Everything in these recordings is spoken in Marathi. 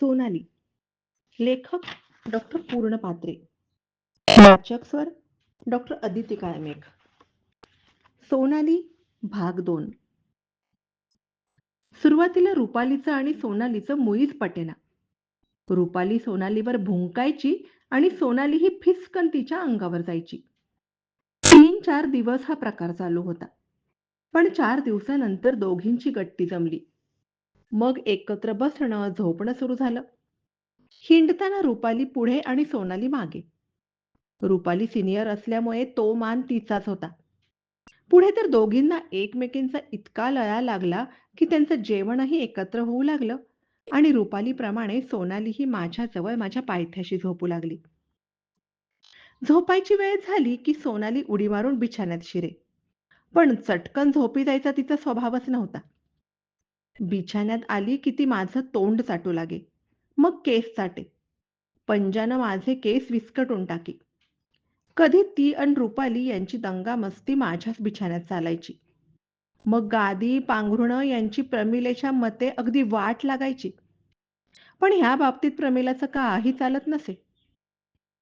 सोनाली. लेखक डॉक्टर पूर्ण पात्रे वाचक स्वर डॉक्टर अदिती काळमेघ. सोनाली भाग दोन. सुरुवातीला रुपालीचं आणि सोनालीचं मुळीच पटेना. रुपाली सोनालीवर भुंकायची आणि सोनाली ही फिसकन तिच्या अंगावर जायची. तीन चार दिवस हा प्रकार चालू होता. पण चार दिवसानंतर दोघींची गट्टी जमली. मग एकत्र बसणं झोपणं सुरू झालं. हिंडताना रुपाली पुढे आणि सोनाली मागे. रुपाली सिनियर असल्यामुळे तो मान तिचाच होता. पुढे तर दोघींना एकमेकींचा इतका लळा लागला की त्यांचं जेवणही एकत्र होऊ लागलं आणि रुपालीप्रमाणे सोनालीही माझ्याजवळ माझ्या पायथ्याशी झोपू लागली. झोपायची वेळ झाली की सोनाली उडी मारून बिछाण्यात शिरे. पण चटकन झोपी जायचा तिचा स्वभावच नव्हता. बिछाण्यात आली की ती माझं तोंड चाटू लागे. मग केस चाटे पंजानं माझे केस विस्कटून टाकी. कधी ती अन रुपाली यांची दंगा मस्ती माझ्याच बिछाण्यात चालायची. मग गादी पांघरुणं यांची प्रमिलेच्या मते अगदी वाट लागायची. पण ह्या बाबतीत प्रमिलाचं काही चालत नसे.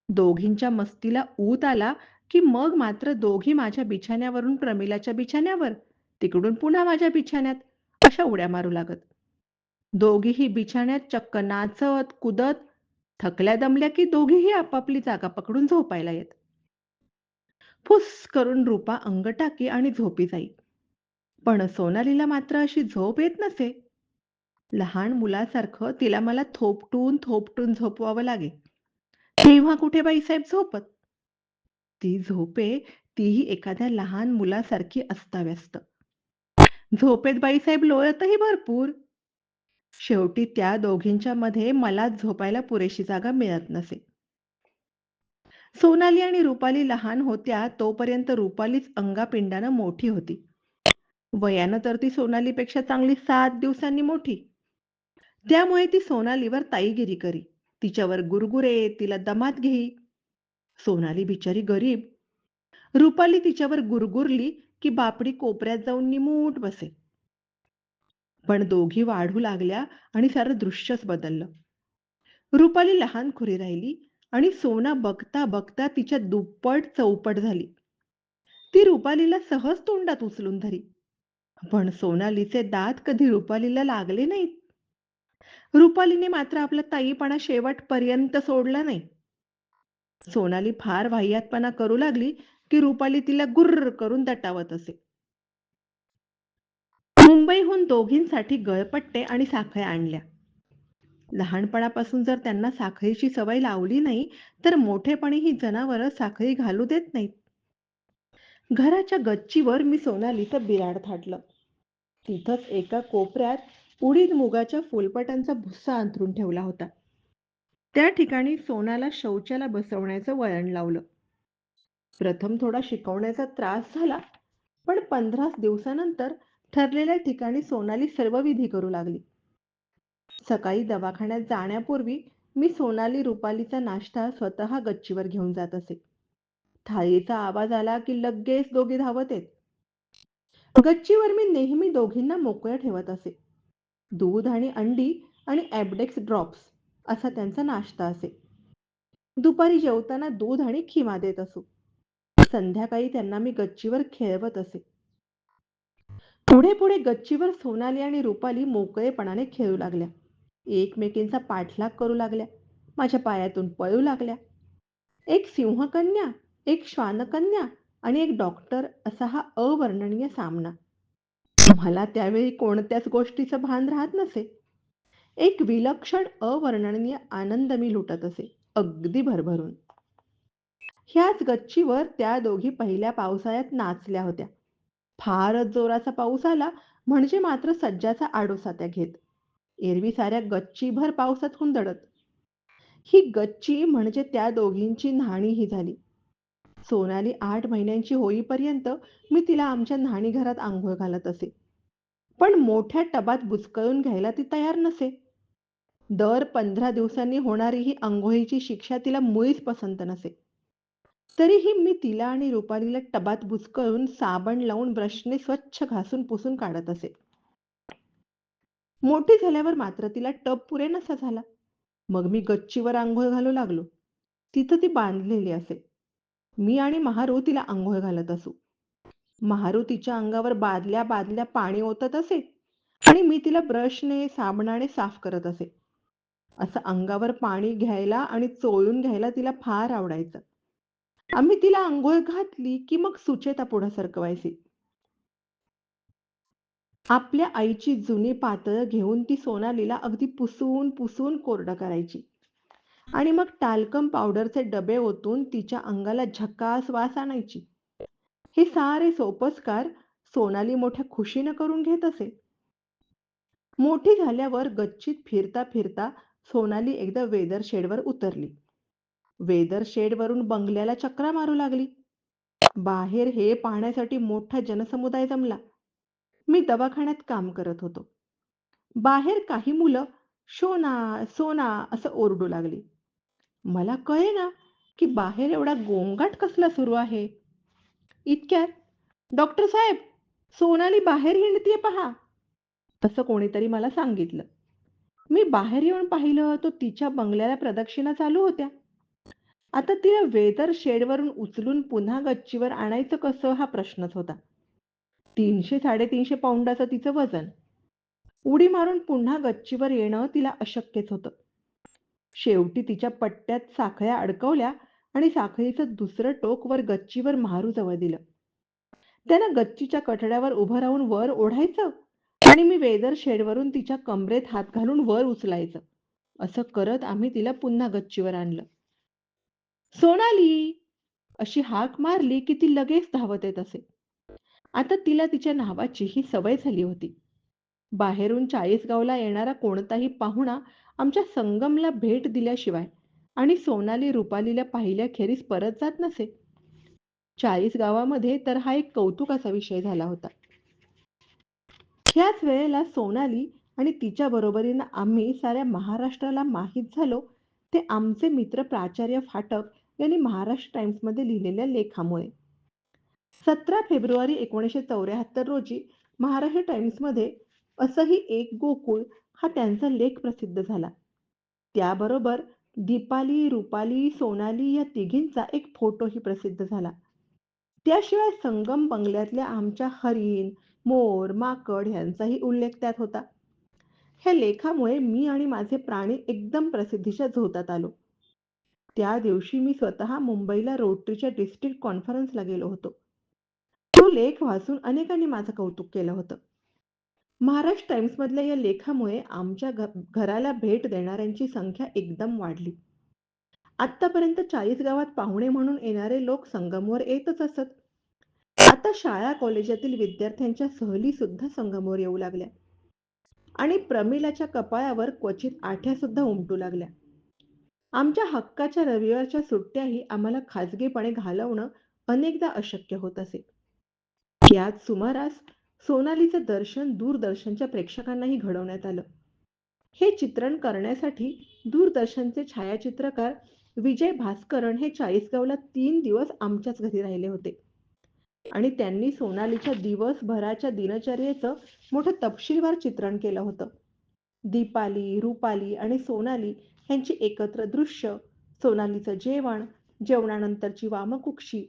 दोघींच्या मस्तीला ऊत आला की मग मात्र दोघी माझ्या बिछाण्यावरून प्रमिलाच्या बिछाण्यावर तिकडून पुन्हा माझ्या बिछाण्यात. अशा उड्या मारू लागत? दोघीही बिछाण्यात चक्क नाचत कुदत थकल्या दमल्या की दोघीही आपापली जागा पकडून झोपायला येत. फुस करून रूपा अंग टाकी आणि झोपी जाई. पण सोनालीला मात्र अशी झोप येत नसे. लहान मुलासारखं तिला मला थोपटून थोपटून झोपवावं लागे. तेव्हा कुठे बाईसाहेब झोपत? ती झोपे तीही एखाद्या लहान मुलासारखी अस्ताव्यस्त. झोपेत बाईसाहेब लोळतही भरपूर. शेवटी त्या दोघींच्या मध्ये मलाच झोपायला पुरेशी जागा मिळत नसे. सोनाली आणि रुपाली लहान होत्या तोपर्यंत रुपालीच अंगापिंडानं मोठी होती. वयानं तर ती सोनालीपेक्षा चांगली सात दिवसांनी मोठी. त्यामुळे ती सोनालीवर ताईगिरी करी. तिच्यावर गुरगुरे तिला दमात घेई. सोनाली बिचारी गरीब रुपाली तिच्यावर गुरगुरली की बापडी कोपऱ्यात जाऊन निमूट बसे. पण दोघी वाढू लागल्या आणि सारं दृश्यच बदललं. रुपाली लहान खुरी राहिली आणि सोना बघता बघता तिच्या दुप्पट चौपट झाली. ती रुपालीला सहज तोंडात उचलून धरी. पण सोनालीचे दात कधी रुपालीला लागले नाहीत. रुपालीने मात्र आपला ताईपणा शेवटपर्यंत सोडला नाही. सोनाली फार वाह्यातपणा करू लागली की रुपाली तिला गुर्र करून दटावत असे. मुंबईहून दोघींसाठी गळपट्टे आणि साखळ्या आणल्या. लहानपणापासून जर त्यांना साखळीची सवय लावली नाही तर मोठेपणी ही जनावरं साखळी घालू देत नाहीत. घराच्या गच्चीवर मी सोनालीचं बिराड थाटलं. तिथंच एका कोपऱ्यात उडीद मुगाच्या फुलपटांचा भुस्सा अंथरून ठेवला होता. त्या ठिकाणी सोनाला शौचाला बसवण्याचं वळण लावलं. प्रथम थोडा शिकवण्याचा त्रास झाला पण पंधरा दिवसानंतर ठरलेल्या ठिकाणी सोनाली सर्व विधी करू लागली. सकाळी दवाखान्यात जाण्यापूर्वी मी सोनाली रुपालीचा नाश्ता स्वतः गच्चीवर घेऊन जात असे. थाळीचा आवाज आला की लगेच दोघे धावत येत. गच्चीवर मी नेहमी दोघींना मोकळ्या ठेवत असे. दूध आणि अंडी आणि ॲबडेक्स ड्रॉप्स असा त्यांचा नाश्ता असे. दुपारी जेवताना दूध आणि खिमा देत असो. संध्याकाळी त्यांना मी गच्चीवर खेळवत असे. पुढे पुढे गच्चीवर सोनाली आणि रुपाली मोकळेपणाने खेळू लागल्या. एकमेकींचा पाठलाग करू लागल्या. माझ्या पायातून पळू लागल्या. एक सिंहकन्या एक श्वानकन्या आणि एक डॉक्टर असा हा अवर्णनीय सामना. मला त्यावेळी कोणत्याच गोष्टीचं भान राहत नसे. एक विलक्षण अवर्णनीय आनंद मी लुटत असे अगदी भरभरून. ह्याच गच्चीवर त्या दोघी पहिल्या पावसाळ्यात नाचल्या होत्या. फारच जोराचा पाऊस आला म्हणजे मात्र सज्जाचा आडोसा त्या घेत. एरवी साऱ्या गच्चीभर पावसात हुंदडत ही गच्ची म्हणजे त्या दोघींची न्हाणीही झाली. सोनाली आठ महिन्यांची होईपर्यंत मी तिला आमच्या न्हाणी घरात आंघोळ घालत असे. पण मोठ्या टबात बुचकळून घ्यायला ती तयार नसे. दर पंधरा दिवसांनी होणारी ही आंघोळीची शिक्षा तिला मुळीच पसंत नसे. तरीही मी तिला आणि रुपालीला टबात बुचकळून साबण लावून ब्रशने स्वच्छ घासून पुसून काढत असे मोठी झाल्यावर मात्र तिला टब पुरे नसा झाला मग मी गच्चीवर आंघोळ घालू लागलो. तिथं ती बांधलेली असे. मी आणि महारू तिला आंघोळ घालत असू. महारू तिच्या अंगावर बादल्या बादल्या पाणी ओतत असे आणि मी तिला ब्रशने, साबणाने साफ करत असे. असं अंगावर पाणी घ्यायला आणि चोळून घ्यायला तिला फार आवडायचं. आम्ही तिला आंघोळ घातली की मग सुचेता पुढं सरकवायची. आपल्या आईची जुनी पातळ घेऊन ती सोनालीला अगदी पुसून पुसून कोरडं करायची आणि मग टाल्कम पावडरचे डबे ओतून तिच्या अंगाला झकास वास आणायची. हे सारे सोपस्कार सोनाली मोठ्या खुशीनं करून घेत असे. मोठी झाल्यावर गच्चीत फिरता फिरता सोनाली एकदा वेदर शेडवर उतरली. वेदर शेडवरून बंगल्याला चक्रा मारू लागली. बाहेर हे पाहण्यासाठी मोठा जनसमुदाय जमला. मी दवाखान्यात काम करत होतो. बाहेर काही मुलं शोना सोना असं ओरडू लागली. मला कळेना की बाहेर एवढा गोंगाट कसला सुरू आहे. इतक्यात डॉक्टर साहेब सोनाली बाहेर हिंडतीये पहा तसं कोणीतरी मला सांगितलं. मी बाहेर येऊन पाहिलं तो तिच्या बंगल्याला प्रदक्षिणा चालू होत्या. आता तिला वेदर शेडवरून उचलून पुन्हा गच्चीवर आणायचं कसं हा प्रश्नच होता. तीनशे साडेतीनशे पाऊंडाचं तिचं वजन. उडी मारून पुन्हा गच्चीवर येणं तिला अशक्यच होतं. शेवटी तिच्या पट्ट्यात साखळ्या अडकवल्या आणि साखळीचं दुसरं टोक वर गच्चीवर महारूजवळ दिलं. त्यानं गच्चीच्या कठड्यावर उभं राहून वर ओढायचं आणि मी वेदर शेडवरून तिच्या कमरेत हात घालून वर उचलायचं. असं करत आम्ही तिला पुन्हा गच्चीवर आणलं. सोनाली अशी हाक मारली की ती लगेच धावत येत असे. आता तिला तिच्या नावाची ही सवय झाली होती. बाहेरून चाळीसगावला येणारा कोणताही पाहुणा आमच्या संगमला भेट दिल्याशिवाय आणि सोनाली रुपालीला पाहिल्याखेरीज परत जात नसे. चाळीस गावामध्ये तर हा एक कौतुकाचा विषय झाला होता. ह्याच वेळेला सोनाली आणि तिच्या बरोबरीनं आम्ही साऱ्या महाराष्ट्राला माहीत झालो ते आमचे मित्र प्राचार्य फाटक यांनी महाराष्ट्र टाइम्समध्ये लिहिलेल्या लेखामुळे. सतरा फेब्रुवारी एकोणीसशे चौऱ्याहत्तर रोजी महाराष्ट्र टाइम्समध्ये असंही एक गोकुळ हा त्यांचा लेख प्रसिद्ध झाला. त्याबरोबर दीपाली, रुपाली, सोनाली या तिघींचा एक फोटोही प्रसिद्ध झाला. त्याशिवाय संगम बंगल्यातल्या आमच्या हरिण मोर, माकड यांचाही उल्लेख त्यात होता. ह्या लेखामुळे मी आणि माझे प्राणी एकदम प्रसिद्धीच्या झोतात आलो. त्या दिवशी मी स्वतः मुंबईला रोटरीच्या डिस्ट्रिक्ट कॉन्फरन्सला गेलो होतो. तो लेख वाचून अनेकांनी माझं कौतुक केलं होतं. महाराष्ट्र टाइम्स मधल्या या लेखामुळे आमच्या घराला भेट देणाऱ्यांची संख्या एकदम वाढली. आतापर्यंत चाळीस गावात पाहुणे म्हणून येणारे लोक संगमवर येतच असत. आता शाळा कॉलेजातील विद्यार्थ्यांच्या सहली सुद्धा संगमवर येऊ लागल्या. आणि प्रमिलाच्या कपाळावर क्वचित आठ्या सुद्धा उमटू लागल्या. आमच्या हक्काच्या रविवारच्या सुट्ट्याही आम्हाला खाजगीपणे घालवणं अनेकदा अशक्य होत असे. याच सुमारास सोनालीचं दर्शन दूरदर्शनच्या प्रेक्षकांनाही घडवण्यात आलं. हे चित्रण करण्यासाठी दूरदर्शनचे छायाचित्रकार विजय भास्करण हे चाळीसगावला तीन दिवस आमच्याच घरी राहिले होते. आणि त्यांनी सोनालीच्या दिवसभराच्या दिनचर्येचं मोठं तपशीलवार चित्रण केलं होतं. दीपाली, रुपाली आणि सोनाली यांची एकत्र दृश्य, सोनालीचं जेवण, जेवणानंतरची वामकुक्षी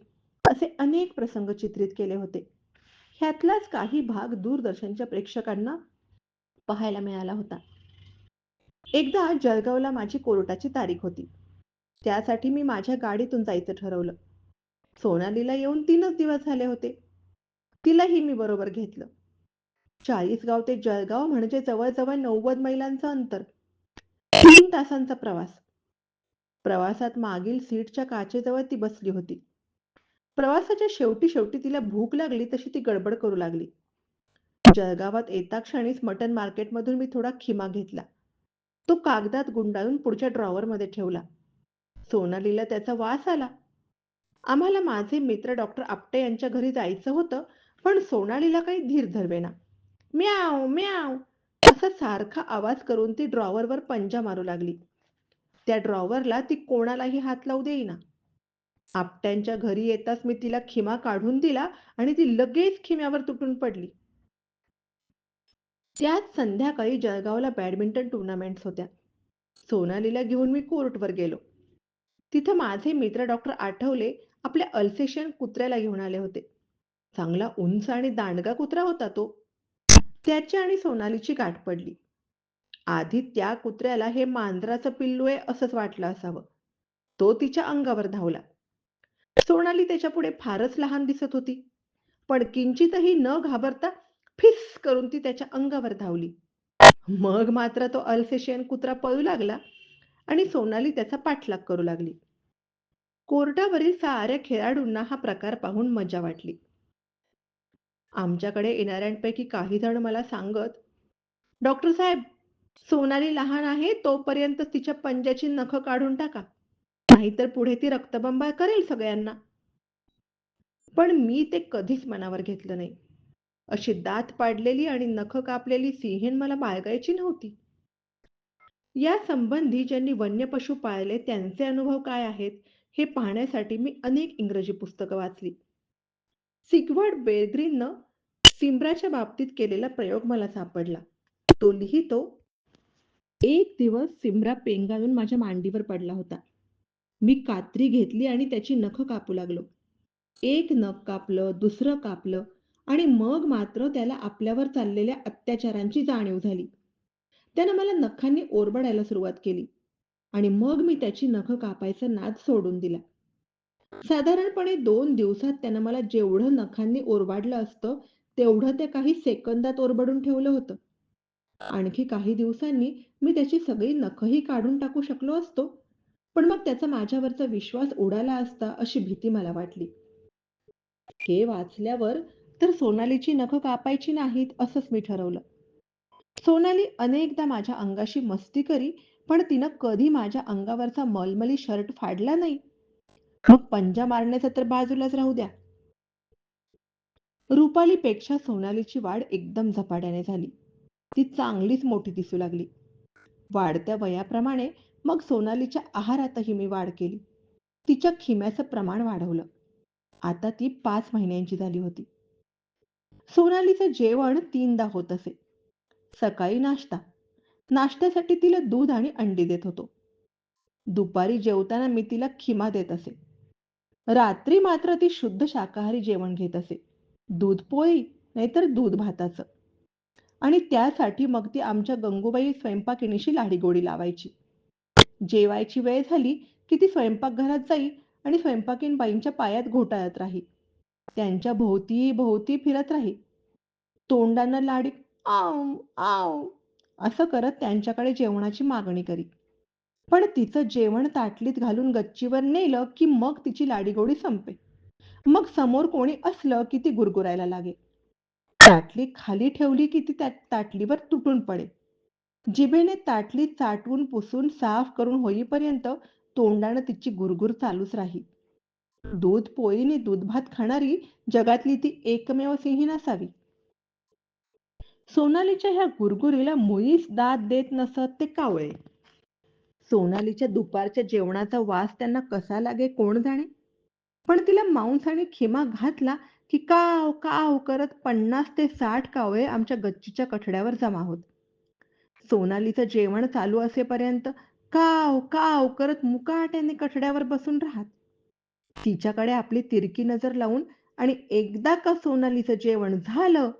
असे अनेक प्रसंग चित्रित केले होते. ह्यातलाच काही भाग दूरदर्शनच्या प्रेक्षकांना पाहायला मिळाला होता. एकदा जळगावला माझी कोर्टाची तारीख होती. त्यासाठी मी माझ्या गाडीतून जायचं ठरवलं. सोनालीला येऊन तीनच दिवस झाले होते. तिलाही मी बरोबर घेतलं. चाळीसगाव ते जळगाव म्हणजे जवळजवळ नव्वद मैलांचं अंतर. तीन तासांचा प्रवास. प्रवासात मागील सीटच्या काचेजवळ ती बसली होती. प्रवासाच्या शेवटी शेवटी तिला भूक लागली तशी ती गडबड करू लागली. जळगावात येताक्षणीच मटन मार्केटमधून मी थोडा खिमा घेतला. तो कागदात गुंडाळून पुढच्या ड्रॉवरमध्ये ठेवला. सोनालीला त्याचा वास आला. आम्हाला माझे मित्र डॉक्टर आपटे यांच्या घरी जायचं होतं पण सोनालीला काही धीर धरवेना. म्याव म्याव असा सारखा आवाज करून ती ड्रॉवरवर पंजा मारू लागली. त्या ड्रॉवरला ती कोणालाही हात लावू देईना. आपट्यांच्या घरी येताच मी तिला खिमा काढून दिला आणि ती लगेच खिम्यावर तुटून पडली. त्याच संध्याकाळी जळगावला बॅडमिंटन टुर्नामेंट्स होत्या. सोनालीला घेऊन मी कोर्टवर गेलो तिथं माझे मित्र डॉक्टर आठवले आपल्या अल्सेशियन कुत्र्याला घेऊन आले होते चांगला उंच आणि दांडगा कुत्रा होता तो त्याची आणि सोनालीची गाठ पडली. आधी त्या कुत्र्याला हे मांजराचं पिल्लू आहे असंच वाटलं असावं. तो तिच्या अंगावर धावला. सोनाली त्याच्या पुढे फारच लहान दिसत होती. पण किंचितही न घाबरता फिस करून ती त्याच्या अंगावर धावली. मग मात्र तो अल्सेशियन कुत्रा पळू लागला आणि सोनाली त्याचा पाठलाग करू लागली. कोर्टावरील साऱ्या खेळाडूंना हा प्रकार पाहून मजा वाटली. आमच्याकडे येणाऱ्यांपैकी काही जण मला सांगत डॉक्टर साहेब सोनाली लहान आहे तोपर्यंत तिच्या पंजाची नख काढून टाका. नाहीतर पुढे ती रक्तबंबाळ करेल सगळ्यांना. पण मी ते कधीच मनावर घेतलं नाही. अशी दात पाडलेली आणि नख कापलेली सिंहीण मला बाळगायची नव्हती. या संबंधी ज्यांनी वन्य पशु पाळले त्यांचे अनुभव काय आहेत हे पाहण्यासाठी मी अनेक इंग्रजी पुस्तकं वाचली. सिगवर्ड बेग्रीननं सिम्राच्या बाबतीत केलेला प्रयोग मला सापडला. तो लिहितो एक दिवस सिमरा पेंगाळून माझ्या मांडीवर पडला होता. मी कात्री घेतली आणि त्याची नख कापू लागलो. एक नख कापलं दुसरं कापलं आणि मग मात्र त्याला आपल्यावर चाललेल्या अत्याचारांची जाणीव झाली. त्यानं मला नखांनी ओरबडायला सुरुवात केली आणि मग मी त्याची नख कापायचा नाद सोडून दिला. साधारणपणे दोन दिवसात त्यानं मला जेवढं नखांनी ओरबाडलं असतं तेवढं ते काही सेकंदात ओरबडून ठेवलं होतं. आणखी काही दिवसांनी मी त्याची सगळी नखही काढून टाकू शकलो असतो. पण मग त्याचा माझ्यावरचा विश्वास उडाला असता अशी भीती मला वाटली. हे वाचल्यावर तर सोनालीची नखं कापायची नाहीत असंच मी ठरवलं. सोनाली अनेकदा माझ्या अंगाशी मस्ती करी पण तिनं कधी माझ्या अंगावरचा मलमली शर्ट फाडला नाही. मग पंजा मारण्याचा तर बाजूलाच राहू द्या. रुपालीपेक्षा सोनालीची वाढ एकदम झपाट्याने झाली. ती चांगलीच मोठी दिसू लागली. वाढत्या वयाप्रमाणे मग सोनालीच्या आहारातही मी वाढ केली. तिच्या खिम्याचं प्रमाण वाढवलं. आता ती पाच महिन्यांची झाली होती. सोनालीचं जेवण तीनदा होत असे. सकाळी नाश्ता. नाश्त्यासाठी तिला दूध आणि अंडी देत होतो. दुपारी जेवताना मी तिला खिमा देत असे. रात्री मात्र ती शुद्ध शाकाहारी जेवण घेत असे. दूध पोळी नाहीतर दूध भाताचं. आणि त्यासाठी मग ती आमच्या गंगूबाई स्वयंपाकिनीशी लाडीगोडी लावायची. जेवायची वेळ झाली की ती स्वयंपाकघरात जाई आणि स्वयंपाकीन बाईंच्या पायात घोटाळत राही. त्यांच्या भोवती भोवती फिरत राही. तोंडानं लाडी आव आव असं करत त्यांच्याकडे जेवणाची मागणी करी. पण तिचं जेवण ताटलीत घालून गच्चीवर नेलं की मग तिची लाडीगोडी संपे. मग समोर कोणी असलं की ती गुरगुरायला लागे. ताटली खाली ठेवली की ती त्या ताटलीवर तुटून पडे. जिभेने ताटली चाटून पुसून साफ करून होईपर्यंत तोंडानं तिची गुरगुर चालूच राही. दूध पोळीने दूध भात खाणारी जगातली ती एकमेव सिंही नसावी सोनालीच्या ह्या गुरगुरीला मुळीच दाद देत नसत ते कावळे. सोनालीच्या दुपारच्या जेवणाचा वास त्यांना कसा लागे कोण जाणे? पण तिला मांस आणि खिमा घातला की काव काव करत पन्नास ते साठ कावळे आमच्या गच्चीच्या कठड्यावर जमा होत. सोनालीचं जेवण चालू असेपर्यंत काव काव करत मुकाट्याने कठड्यावर बसून राहत. तिच्याकडे आपली तिरकी नजर लावून आणि एकदा का सोनालीचं जेवण झालं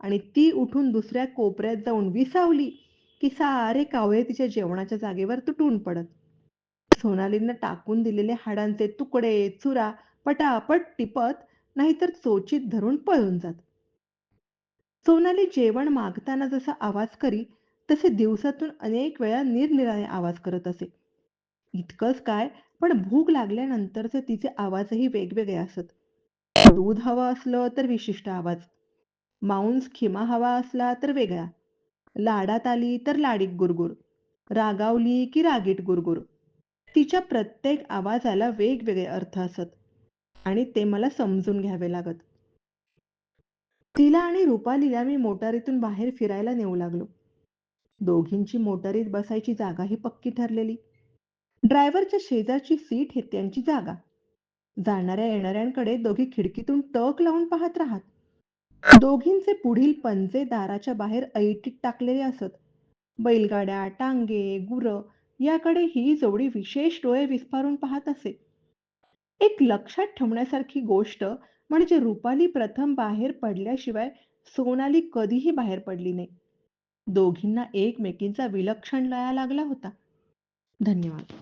आणि ती उठून दुसऱ्या कोपऱ्यात जाऊन विसावली की सारे कावळे तिच्या जेवणाच्या जागेवर तुटून पडत. सोनालीनं टाकून दिलेले हाडांचे तुकडे चुरा पटापट टिपत नाहीतर चोचीत धरून पळून जात. सोनाली जेवण मागताना जसा आवाज करी तसे दिवसातून अनेक वेळा निरनिराळे आवाज करत असे. इतकंच काय पण भूक लागल्यानंतरचे तिचे आवाजही वेगवेगळे असत. दूध हवं असलं तर विशिष्ट आवाज. मांस खिमा हवा असला तर वेगळा. लाडात आली तर लाडीक गुरगुर रागावली की रागीट गुरगुर. तिच्या प्रत्येक आवाजाला वेगवेगळे अर्थ असत आणि ते मला समजून घ्यावे लागत. तिला आणि रुपालीला मी मोटारीतून बाहेर फिरायला नेऊ लागलो. दोघींची मोटारीत बसायची जागा ही पक्की ठरलेली. ड्रायव्हरच्या शेजारची सीट हे त्यांची जागा. जाणाऱ्या येणाऱ्यांकडे दोघी खिडकीतून टक लावून पाहत राहत. दोघींचे पुढील पंजे दाराच्या बाहेर ऐटीत टाकलेले असत बैलगाड्या टांगे गुर याकडे ही जोडी विशेष डोळे विस्फारून पाहत असे. एक लक्षात ठेवण्यासारखी गोष्ट म्हणजे रुपाली प्रथम बाहेर पडल्याशिवाय सोनाली कधीही बाहेर पडली नाही. दोघींना एकमेकींचा विलक्षण लया लागला होता. धन्यवाद.